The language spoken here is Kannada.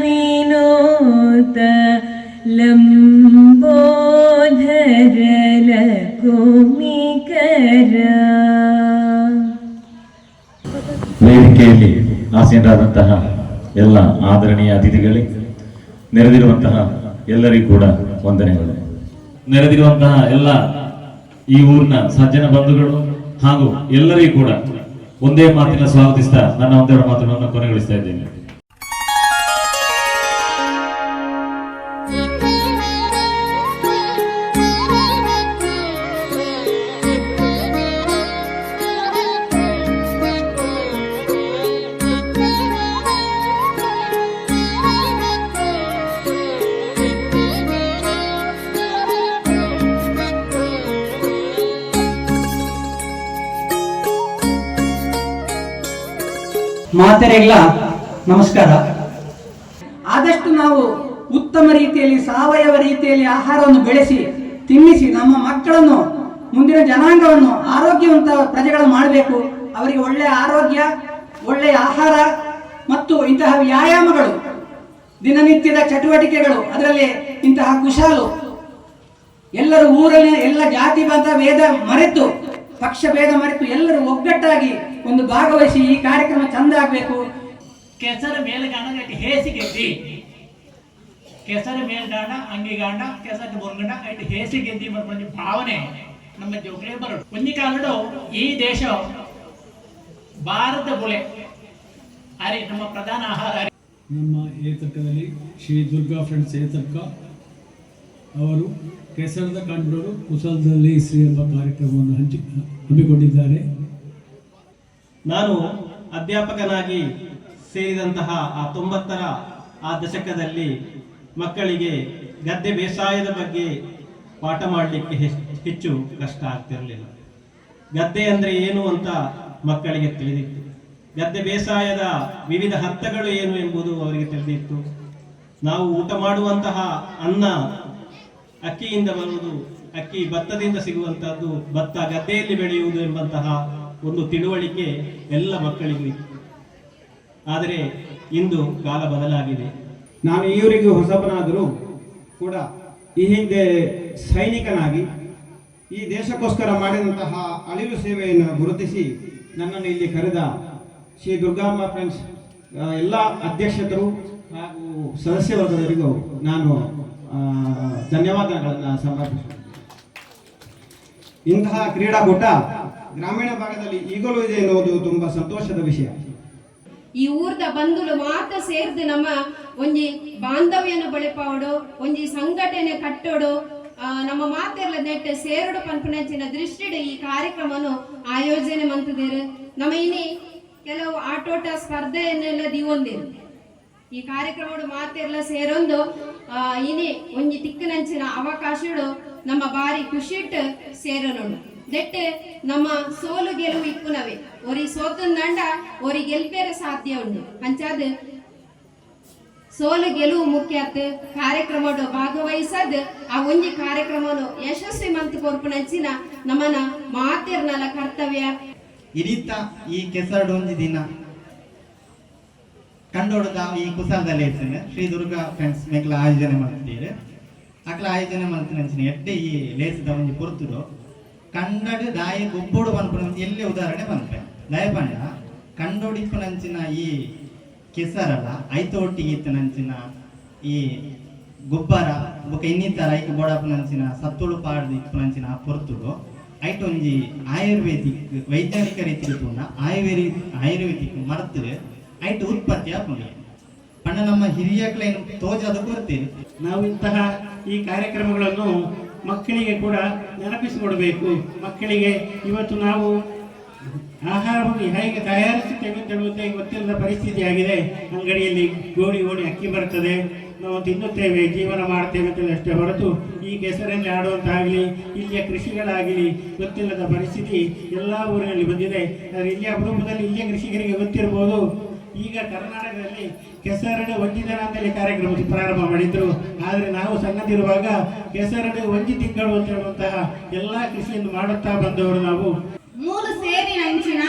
ವಿನೋದ ಲಂಬೋಧರ ಕೋಮಿಕರ ವೇದಿಕೆಯಲ್ಲಿ ಆಸೀನರಾದಂತಹ ಎಲ್ಲ ಆದರಣೀಯ ಅತಿಥಿಗಳೇ, ನೆರೆದಿರುವಂತಹ ಎಲ್ಲರಿಗೂ ಕೂಡ ವಂದನೆಗಳು. ನೆರೆದಿರುವಂತಹ ಎಲ್ಲ ಈ ಊರಿನ ಸಜ್ಜನ ಬಂಧುಗಳು ಹಾಗೂ ಎಲ್ಲರಿಗೂ ಕೂಡ ಒಂದೇ ಮಾತಿನ ಸ್ವಾಗತಿಸ್ತಾ ನನ್ನ ಒಂದೆರಡು ಮಾತುಗಳನ್ನು ಕೊನೆಗೊಳಿಸ್ತಾ ಇದ್ದೇನೆ. ಮಾತೆರೆಗಳ ನಮಸ್ಕಾರ. ಆದಷ್ಟು ನಾವು ಉತ್ತಮ ರೀತಿಯಲ್ಲಿ, ಸಾವಯವ ರೀತಿಯಲ್ಲಿ ಆಹಾರವನ್ನು ಬೆಳೆಸಿ, ತಿನ್ನಿಸಿ, ನಮ್ಮ ಮಕ್ಕಳನ್ನು, ಮುಂದಿನ ಜನಾಂಗವನ್ನು ಆರೋಗ್ಯವಂತ ಪ್ರಜೆಗಳನ್ನು ಮಾಡಬೇಕು. ಅವರಿಗೆ ಒಳ್ಳೆಯ ಆರೋಗ್ಯ ಒಳ್ಳೆಯ ಆಹಾರ ಮತ್ತು ಇಂತಹ ವ್ಯಾಯಾಮಗಳು, ದಿನನಿತ್ಯದ ಚಟುವಟಿಕೆಗಳು, ಅದರಲ್ಲಿ ಇಂತಹ ಕುಶಾಲು. ಎಲ್ಲರೂ ಊರಲ್ಲಿ, ಎಲ್ಲ ಜಾತಿ ಬಂದ ವೇದ ಮರೆತು ಪಕ್ಷ ಭೇದ ಮರೆತು ಎಲ್ಲರೂ ಒಗ್ಗಟ್ಟಾಗಿ ಒಂದು ಭಾಗವಹಿಸಿ ಈ ಕಾರ್ಯಕ್ರಮ ಚಂದ ಆಗಬೇಕು. ಕೆಸರು ಮೇಲ್ಗಾಂಡ ಹೇಸಿಗೆದ್ದಿ ಕೆಸರ ಮೇಲ್ಗಾಂಡ ಅಂಗಿಗಾಂಡ ಕೆಸರ ಮುರುಗಣ ಐಟ್ ಹೇಸಿಗೆದ್ದಿ ಮತ್ತು ಒಂದು ಭಾವನೆ. ನಮ್ಮ ಜೋಗಳೆ ಬರೋದು. ಒಂದಿ ಕಾಲಡು ಈ ದೇಶ ಭಾರತ ಬುಳೆ ಅರೆ ನಮ್ಮ ಪ್ರಧಾನ ಆಹಾರ ನಮ್ಮ ಏತಕ್ಕದಲ್ಲಿ ಶ್ರೀ ದುರ್ಗಾ ಫ್ರೆಂಡ್ಸ್ ಏತಕ್ಕ ಅವರು ಕೆಸರದ ಕಂಡವರು ಕುಶಲದಲ್ಲಿ ಶ್ರೀ ಎಂಬ ಕಾರ್ಯಕ್ರಮವನ್ನು ಹಂಚಿ, ಹಮ್ಮಿಕೊಂಡಿದ್ದಾರೆ. ನಾನು ಅಧ್ಯಾಪಕನಾಗಿ ಸೇರಿದಂತಹ ಆ ತೊಂಬತ್ತರ ಆ ದಶಕದಲ್ಲಿ ಮಕ್ಕಳಿಗೆ ಗದ್ದೆ ಬೇಸಾಯದ ಬಗ್ಗೆ ಪಾಠ ಮಾಡಲಿಕ್ಕೆ ಹೆಚ್ಚು ಕಷ್ಟ ಆಗ್ತಿರಲಿಲ್ಲ. ಗದ್ದೆ ಅಂದರೆ ಏನು ಅಂತ ಮಕ್ಕಳಿಗೆ ತಿಳಿದಿತ್ತು. ಗದ್ದೆ ಬೇಸಾಯದ ವಿವಿಧ ಹಂತಗಳು ಏನು ಎಂಬುದು ಅವರಿಗೆ ತಿಳಿದಿತ್ತು. ನಾವು ಊಟ ಮಾಡುವಂತಹ ಅನ್ನ ಅಕ್ಕಿಯಿಂದ ಬರುವುದು, ಅಕ್ಕಿ ಭತ್ತದಿಂದ ಸಿಗುವಂತಹದ್ದು, ಭತ್ತ ಗದ್ದೆಯಲ್ಲಿ ಬೆಳೆಯುವುದು ಎಂಬಂತಹ ಒಂದು ತಿಳುವಳಿಕೆ ಎಲ್ಲ ಮಕ್ಕಳಿಗೂ ಇತ್ತು. ಆದರೆ ಇಂದು ಕಾಲ ಬದಲಾಗಿದೆ. ನಾನು ಈವರೆಗೂ ಹೊಸಬನಾದರೂ ಕೂಡ ಈ ಹಿಂದೆ ಸೈನಿಕನಾಗಿ ಈ ದೇಶಕ್ಕೋಸ್ಕರ ಮಾಡಿದಂತಹ ಅಳಿಲು ಸೇವೆಯನ್ನು ಗುರುತಿಸಿ ನನ್ನನ್ನು ಇಲ್ಲಿ ಕರೆದ ಶ್ರೀ ದುರ್ಗಾಂಬ ಫ್ರೆಂಡ್ಸ್ ಎಲ್ಲ ಅಧ್ಯಕ್ಷರು ಹಾಗೂ ಸದಸ್ಯ ವರ್ಗದವರಿಗೂ ನಾನು ಧನ್ಯವಾದಗಳನ್ನು ಸಮರ್ಪಿಸುತ್ತೇನೆ ಇಂತಹ ಕ್ರೀಡಾಕೂಟ ಗ್ರಾಮೀಣ ಭಾಗದಲ್ಲಿ ಈಗಲೂ ಇದೆ ಎನ್ನುವುದು ತುಂಬಾ ಸಂತೋಷದ ವಿಷಯ. ಈ ಊರ್ದ ಬಂಧುಲು ಮಾತ ಸೇರ್ದು ನಮ್ಮ ಒಂಜಿ ಬಾಂಧವ್ಯನ ಬಳಿಪಾವಡು ಒಂಜಿ ಸಂಘಟನೆ ಕಟ್ಟೋಡು ನಮ್ಮ ಮಾತೆಲ್ಲ ನೆಟ್ಟ ಸೇರುಡು ಪನ್ಪನಂಚಿನ ದೃಷ್ಟಿಡ ಈ ಕಾರ್ಯಕ್ರಮವನ್ನು ಆಯೋಜನೆ ಮಂತದೇರು. ನಮ್ಮ ಇನಿ ಕೆಲವು ಆಟೋಟ ಸ್ಪರ್ಧೆಯನ್ನೆಲ್ಲ ದಿವೊಂದಿರು ಈ ಕಾರ್ಯಕ್ರಮಡು ಮಾತೆಲ್ಲ ಸೇರೊಂದು ಇನಿ ಒಂಜಿ ತಿಕ್ಕನಂಚಿನ ಅವಕಾಶಡು ನಮ್ಮ ಬಾರಿ ಖುಷಿಟ್ ಸೇರನೋಡು. ದೆಟ್ಟೆ ನಮ್ಮ ಸೋಲು ಗೆಲುವು ಇಪ್ಪುನವೆ ಒರಿ ಸೋತಂದಂಡ ಒರಿ ಗೆಲ್ಪೇರ ಸಾಧ್ಯ ಉಂಡು. ಅಂಚಾದ ಸೋಲು ಗೆಲುವು ಮುಖ್ಯ ಕಾರ್ಯಕ್ರಮಡು ಭಾಗವಹಿಸದ್ ಆ ಒಂಜಿ ಕಾರ್ಯಕ್ರಮ ಯಶಸ್ವಿ ಮಂತ್ ಕೊರ್ಪುನಂಚಿನ ನಮ್ಮನ ಮಾತೆರ್ನಲ ಕರ್ತವ್ಯ. ಇರಿತ ಈ ಕೆಸರಡೊಂದು ದಿನ. ಕಂಡೋಡದ ಈ ಕುಸಾಲದಲ್ಲಿ ಇರ್ತೇನೆ. ಶ್ರೀ ದುರ್ಗಾ ಫ್ರೆಂಡ್ಸ್ ಮೇಕ್ಲ ಆಯೋಜನೆ ಮಾಡ್ತೀರಿ. ಅಕ್ಲ ಆಯೋಜನೆ ಮಾಡ್ತೀನಿ ಎಡ್ಡೆ ಈ ಲೇಸದ ಒಂದು ಪೊರ್ತುಡು ಕಂಡಡು ದಾಯಿ ಗೊಬ್ಬೊಡು ಪನ್ಪುನ ಎಲ್ಲಿ ಉದಾಹರಣೆ ಬಂತೆ? ದಯಪಂಡ. ಪಂಡ ಕಂಡೋಡಿಪ್ಪುನಂಚಿನ ಈ ಕೆಸರಲ್ಲ ಐತೋಟಿಗೆ ಇತ್ತನಂಚಿನ ಈ ಗೊಬ್ಬರ, ಬೊಕ ಇನ್ನಿತರ ಐಕ್ ಬೋಡಪ್ಪನಂಚಿನ ಸತ್ತುಳು ಪಾಡ್ದು ಇಪ್ಪು ನಂಚಿನ ಪೊರ್ತುಡು ಐಟೊಂಜಿ ಆಯುರ್ವೇದಿಕ್ ವೈಜ್ಞಾನಿಕ ರೀತಿ ತೂಂಡ ಆಯುರ್ವೇದಿಕ್ ಆಯುರ್ವೇದಿಕ್ ಐಟ್ ಉತ್ಪತ್ತಿ ಆಪುಂಡು ಅಣ್ಣ, ನಮ್ಮ ಹಿರಿಯಕ್ಲೇನು ತೋಜದು ಕೊಡ್ತೀರಿ ನಾವು ಇಂತಹ ಈ ಕಾರ್ಯಕ್ರಮಗಳನ್ನು ಮಕ್ಕಳಿಗೆ ಕೂಡ ನೆನಪಿಸಿಕೊಡಬೇಕು. ಮಕ್ಕಳಿಗೆ ಇವತ್ತು ನಾವು ಆಹಾರವನ್ನು ಹೇಗೆ ತಯಾರಿಸುತ್ತೇವೆ ಅಂತ ಹೇಳುವಂತೆ ಗೊತ್ತಿಲ್ಲದ ಪರಿಸ್ಥಿತಿ ಆಗಿದೆ ಅಂಗಡಿಯಲ್ಲಿ ಗೋಡಿ ಓಡಿ ಅಕ್ಕಿ ಬರ್ತದೆ. ನಾವು ತಿನ್ನುತ್ತೇವೆ, ಜೀವನ ಮಾಡ್ತೇವೆ ಅಂತ ಅಷ್ಟೇ ಹೊರತು ಈ ಕೆಸರಲ್ಲಿ ಆಡುವಂತಾಗಲಿ, ಇಲ್ಲಿಯ ಕೃಷಿಗಳಾಗಲಿ ಗೊತ್ತಿಲ್ಲದ ಪರಿಸ್ಥಿತಿ ಎಲ್ಲ ಊರಿನಲ್ಲಿ ಬಂದಿದೆ. ಆದರೆ ಇಲ್ಲಿಯ ಅಪರೂಪದಲ್ಲಿ ಇಲ್ಲಿಯ ಕೃಷಿಕರಿಗೆ ಗೊತ್ತಿರಬಹುದು ಈಗ ಕರ್ನಾಟಕದಲ್ಲಿ ಕೆಸರಡು ಒಂಜಿದನ ಅಂತೇಳಿ ಕಾರ್ಯಕ್ರಮ ಪ್ರಾರಂಭ ಮಾಡಿದ್ರು. ಆದರೆ ನಾವು ಸಣ್ಣದಿರುವಾಗ ಕೆಸರಡೆ ಒಂಜಿ ತಿಂಗಳು ಅಂತ ಹೇಳುವಂತಹ ಎಲ್ಲಾ ಕೃಷಿಯನ್ನು ಮಾಡುತ್ತಾ ಬಂದವರು ನಾವು. ಮೂಲ ಸೇರಿ ನಂಚಿನ